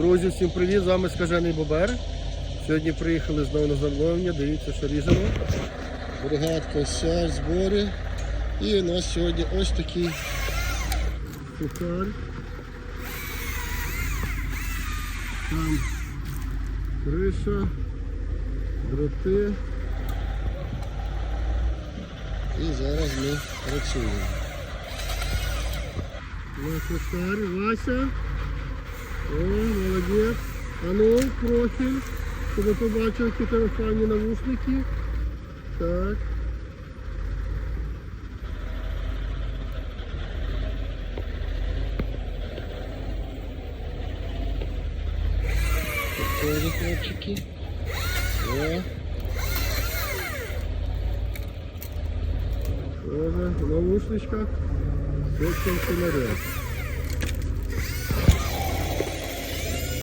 Друзі, всім привіт! З вами Скажений Бобер. Сьогодні приїхали знову на замовлення. Дивіться, що ріжемо. Бригадка вся зборі. І у нас сьогодні ось такий сухар. Там криша, дроти. І зараз ми працюємо. Вася. О, А ну, профіль, щоб ви побачили, які тебе файні навушники. Так. Тоже хлопчики. О. Тоже в наушничках. Все, наряд.